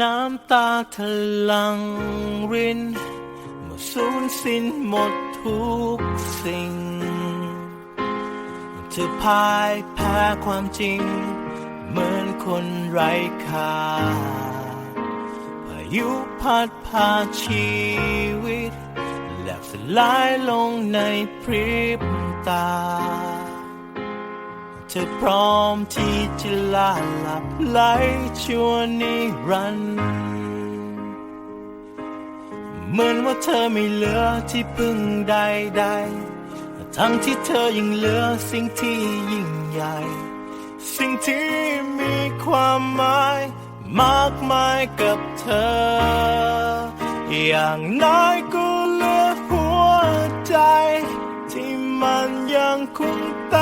น้ำตาทะลังรินเมื่อสูญสิ้นหมดทุกสิ่งเธอพ่ายแพ้ความจริง เหมือนคนไร้ค่าพายุพัดพาชีวิตแหลกสลายลงในพริบตา เธอพร้อมที่จะลาหลับไหลชั่วนิรันดร์เหมือนว่าเธอไม่เหลือที่พึ่งใดๆ ทั้งที่เธอยังเหลือสิ่งที่ยิ่งใหญ่ สิ่งที่มีความหมายมากมายกับเธอ อย่างน้อยก็เหลือหัวใจ ที่มันยังคงเต้น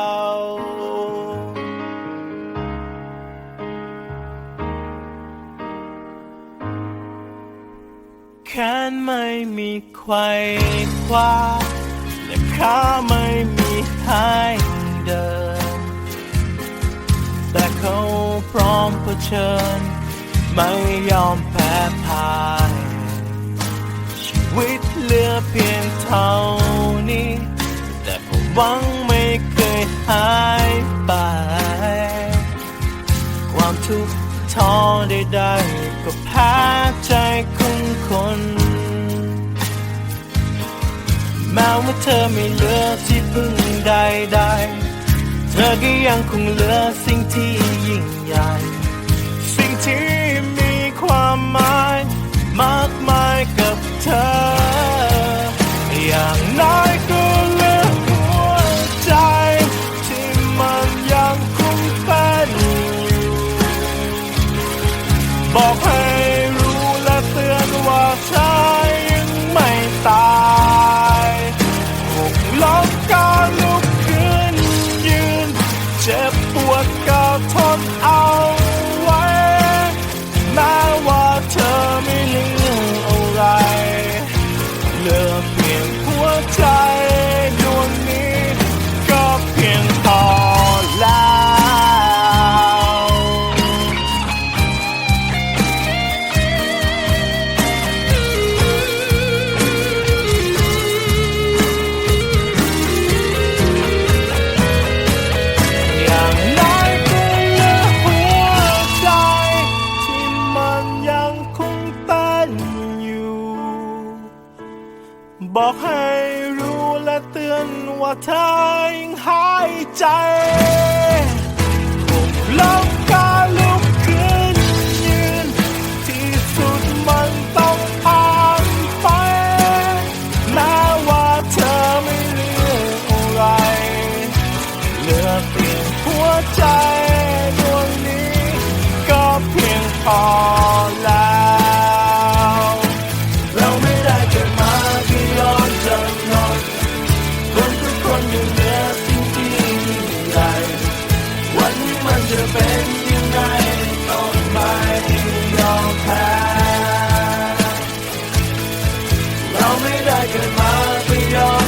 แขนไม่มีไขว้คว้าและขาไม่มีให้เดิน แต่เขาพร้อมเผชิญ ไม่ยอมแพ้พ่าย ชีวิตเหลือเพียงเท่านี้ แต่ความหวังไม่เคยหายไป ความทุกข์ ท้อใดๆก็แพ้ใจของคนแม้ว่าเธอไม่เหลือที่พึ่งใดๆ เธอก็ยังคงเหลือสิ่งที่ยิ่งใหญ่ บอกให้รู้และเตือนว่าเธอยังหายใจลมกาลุกขึ้นยืน ที่สุดมันต้องผ่านไปแม้ว่าเธอไม่เลือกอะไรเลือกเปลี่ยนหัวใจ จะเป็นยังไงต้องไม่ยอมแพ้เราไม่ได้เกิดมาเพื่อยอ